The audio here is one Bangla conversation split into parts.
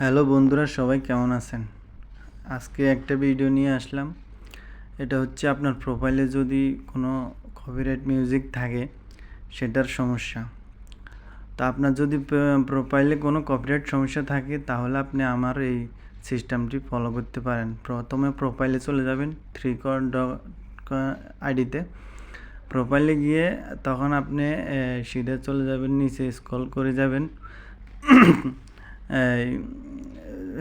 হ্যালো বন্ধুরা, সবাই কেমন আছেন? আজকে একটা ভিডিও নিয়ে আসলাম। এটা হচ্ছে আপনার প্রোফাইলে যদি কোনো কপিরাইট মিউজিক থাকে, সেটার সমস্যা। তো আপনার যদি প্রোফাইলে কোনো কপিরাইট সমস্যা থাকে, তাহলে আপনি আমার এই সিস্টেমটি ফলো করতে পারেন। প্রথমে প্রোফাইলে চলে যাবেন থ্রি কর আইডিতে প্রোফাইলে গিয়ে তখন আপনি সিধে চলে যাবেন, নিচে স্ক্রল করে যাবেন।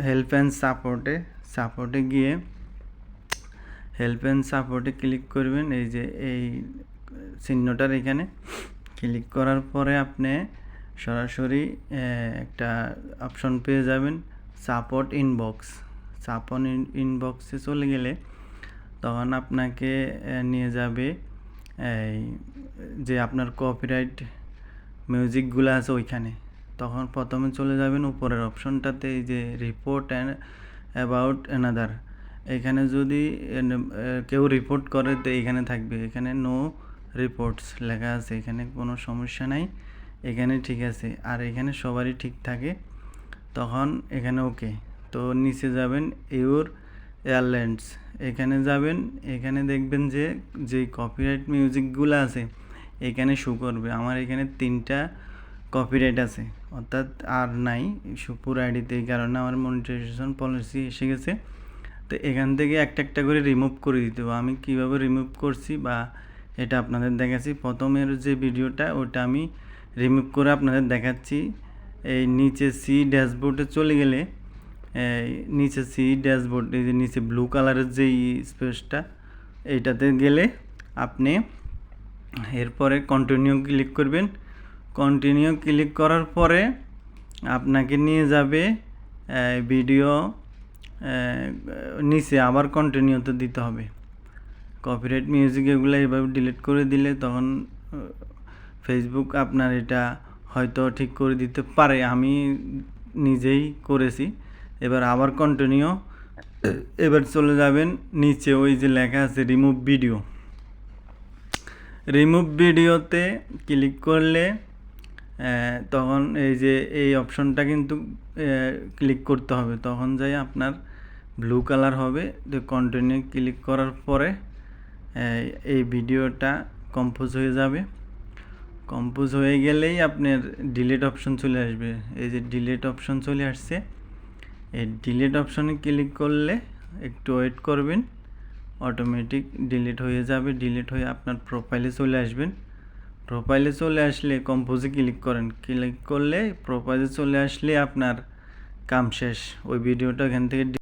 হেল্প অ্যান্ড সাপোর্টে সাপোর্টে গিয়ে হেল্প অ্যান্ড সাপোর্টে ক্লিক করবেন। এই যে এই চিহ্নটার এখানে ক্লিক করার পরে আপনি সরাসরি একটা অপশন পেয়ে যাবেন সাপোর্ট ইনবক্স সাপোর্ট ইনবক্সে চলে গেলে তখন আপনাকে নিয়ে যাবে এই যে আপনার কপিরাইট মিউজিকগুলো আছে ওইখানে। তখন প্রথমে চলে যাবেন উপরের অপশনটাতে এই যে রিপোর্ট অ্যান্ড অ্যাবাউট অ্যানাদার এখানে যদি কেউ রিপোর্ট করে, তো এখানে থাকবে। এখানে নো রিপোর্টস লেখা আছে। এখানে কোনো সমস্যা নাই। এখানে ঠিক আছে। আর এখানে সবারই ঠিক থাকে। তখন এখানে ওকে তো নিচে যাবেন ইউর এয়ারলাইন্স এখানে যাবেন। এখানে দেখবেন যে যে কপিরাইট মিউজিকগুলো আছে, এখানে শো করবে। আমার এখানে তিনটা কপিরাইট আছে। অর্থাৎ আর নাই। সুপুর আইডিতে এই কারণে আমার মনিটাইজেশন পলিসি এসে গেছে। তো এখান থেকে একটা একটা করে রিমুভ করে দিতে হবে। আমি কীভাবে রিমুভ করছি বা এটা আপনাদের দেখাচ্ছি। প্রথমের যে ভিডিওটা, ওটা আমি রিমুভ করে আপনাদের দেখাচ্ছি। এই নিচে সি ড্যাশবোর্ডে চলে গেলে নিচে সি ড্যাশবোর্ড এই যে নিচে ব্লু কালারের যে স্পেসটা এইটাতে গেলে আপনি এরপরে কন্টিনিউ ক্লিক করবেন। কন্টিনিউ ক্লিক করার পরে আপনাকে নিয়ে যাবে ভিডিও নিচে আবার কন্টিনিউতে দিতে হবে। কপিরাইট মিউজিক এগুলো এইভাবে ডিলিট করে দিলে তখন ফেসবুক আপনার এটা হয়তো ঠিক করে দিতে পারে। আমি নিজেই করেছি। এবার আবার কন্টিনিউ এবার চলে যাবেন নিচে ওই যে লেখা আছে রিমুভ ভিডিও রিমুভ ভিডিওতে ক্লিক করলে তখন এই যে এই অপশনটা কিন্তু ক্লিক করতে হবে। তখন যাই আপনার ব্লু কালার হবে। তো কন্টিনিউ ক্লিক করার পরে এই ভিডিওটা কম্পোজ হয়ে যাবে। কম্পোজ হয়ে গেলেই আপনার ডিলিট অপশন চলে আসবে। এই যে ডিলিট অপশন চলে আসছে। এই ডিলিট অপশনে ক্লিক করলে একটু ওয়েট করবেন। অটোমেটিক ডিলিট হয়ে যাবে। ডিলিট হয়ে আপনার প্রোফাইলে চলে আসবেন। প্রোফাইলে চলে আসলে কম্পোজে ক্লিক করেন। ক্লিক করলে প্রোফাইলে চলে আসলে আপনার কাম শেষ। ওই ভিডিওটা এখান থেকে